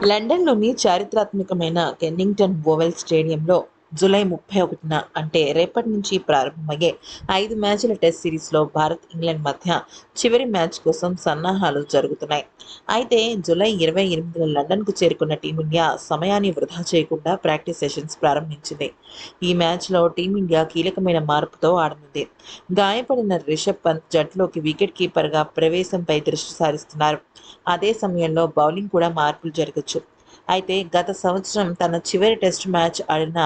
లండన్లోని చారిత్రాత్మకమైన Kennington oval స్టేడియంలో జూలై ముప్పై ఒకటిన అంటే రేపటి నుంచి ప్రారంభమయ్యే ఐదు మ్యాచ్ల టెస్ట్ సిరీస్లో భారత్ ఇంగ్లాండ్ మధ్య చివరి మ్యాచ్ కోసం సన్నాహాలు జరుగుతున్నాయి. అయితే జూలై ఇరవై ఎనిమిదిన లండన్కు చేరుకున్న టీమిండియా సమయాన్ని వృధా చేయకుండా ప్రాక్టీస్ సెషన్స్ ప్రారంభించింది. ఈ మ్యాచ్లో టీమిండియా కీలకమైన మార్పుతో ఆడనుంది. గాయపడిన రిషబ్ పంత్ జట్టులోకి వికెట్ కీపర్గా ప్రవేశంపై దృష్టి సారిస్తున్నారు. అదే సమయంలో బౌలింగ్ కూడా మార్పులు జరగచ్చు. అయితే గత సంవత్సరం తన చివరి టెస్ట్ మ్యాచ్ ఆడిన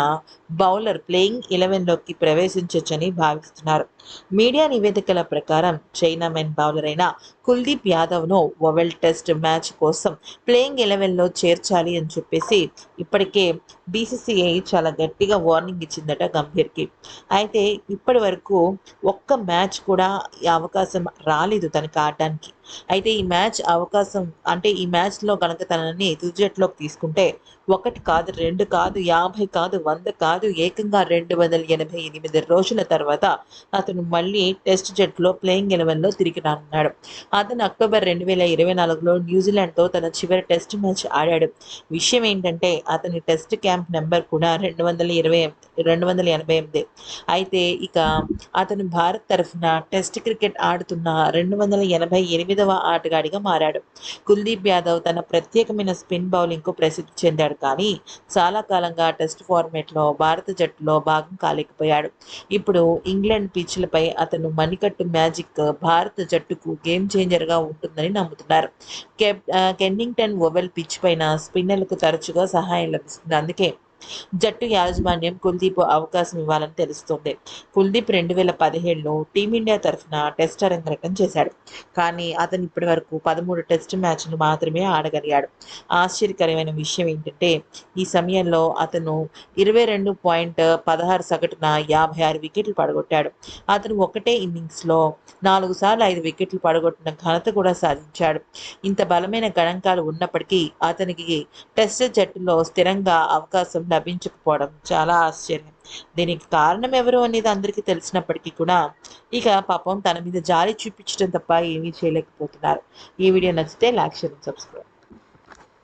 బౌలర్ ప్లేయింగ్ ఇలెవెన్లోకి ప్రవేశించొచ్చని భావిస్తున్నారు. మీడియా నివేదికల ప్రకారం చైనా మెన్ బౌలర్ అయిన కుల్దీప్ యాదవ్ను ఓవెల్ టెస్ట్ మ్యాచ్ కోసం ప్లేయింగ్ ఎలెవెన్లో చేర్చాలి అని చెప్పేసి ఇప్పటికే బీసీసీఐ చాలా గట్టిగా వార్నింగ్ ఇచ్చిందట గంభీర్కి. అయితే ఇప్పటి వరకు ఒక్క మ్యాచ్ కూడా అవకాశం రాలేదు తనకి ఆడడానికి. అయితే ఈ మ్యాచ్ అవకాశం అంటే ఈ మ్యాచ్లో కనుక తనని తుజెట్లోకి తీసుకుంటే ఒకటి కాదు రెండు కాదు యాభై కాదు వంద కాదు ఏకంగా రెండు వందల ఎనభై ఎనిమిది రోజుల తర్వాత అతను మళ్ళీ టెస్ట్ జట్టులో ప్లేయింగ్ ఎలెవెన్లో తిరిగి రానున్నాడు. అతను అక్టోబర్ రెండు వేల ఇరవై నాలుగులో న్యూజిలాండ్తో తన చివరి టెస్ట్ మ్యాచ్ ఆడాడు. విషయం ఏంటంటే అతని టెస్ట్ క్యాంప్ నెంబర్ కూడా రెండు వందల ఇరవై రెండు వందల ఎనభై ఎనిమిది. అయితే ఇక అతను భారత్ తరఫున టెస్ట్ క్రికెట్ ఆడుతున్న రెండు వందల ఎనభై ఎనిమిదవ ఆటగాడిగా మారాడు. కుల్దీప్ యాదవ్ తన ప్రత్యేకమైన స్పిన్ బౌలింగ్కు ప్రసిద్ధి చెందాడు కానీ చాలా కాలంగా టెస్ట్ ఫార్మేట్లో భారత జట్టులో భాగం కాలేకపోయాడు. ఇప్పుడు ఇంగ్లాండ్ పిచ్లపై అతను మణికట్టు మ్యాజిక్ భారత జట్టుకు గేమ్ చేంజర్గా ఉంటుందని నమ్ముతున్నారు. కెప్ కెన్నింగ్టన్ ఓవెల్ పిచ్ పైన స్పిన్నర్లకు తరచుగా సహాయం లభిస్తుంది. అందుకే జట్టు యాజమాన్యం కుల్దీప్ అవకాశం ఇవ్వాలని తెలుస్తోంది. కుల్దీప్ రెండు వేల పదిహేడులో టీమిండియా తరఫున టెస్ట్ అరంగరటం చేశాడు. కానీ అతను ఇప్పటి వరకు పదమూడు టెస్ట్ మ్యాచ్లు మాత్రమే ఆడగలిగాడు. ఆశ్చర్యకరమైన విషయం ఏంటంటే ఈ సమయంలో అతను ఇరవై రెండు పాయింట్ పదహారు సగటున యాభై ఆరు వికెట్లు పడగొట్టాడు. అతను ఒకటే ఇన్నింగ్స్లో నాలుగు సార్లు ఐదు వికెట్లు పడగొట్టిన ఘనత కూడా సాధించాడు. ఇంత బలమైన గణాంకాలు ఉన్నప్పటికీ అతనికి టెస్ట్ జట్టులో స్థిరంగా అవకాశం లభించకపోవడం చాలా ఆశ్చర్యం. దీనికి కారణం ఎవరు అనేది అందరికీ తెలిసినప్పటికీ కూడా ఇక పాపం తన మీద జాలి చూపించడం తప్ప ఏమీ చేయలేకపోతున్నారు. ఈ వీడియో నచ్చితే లైక్ షేర్ సబ్స్క్రైబ్.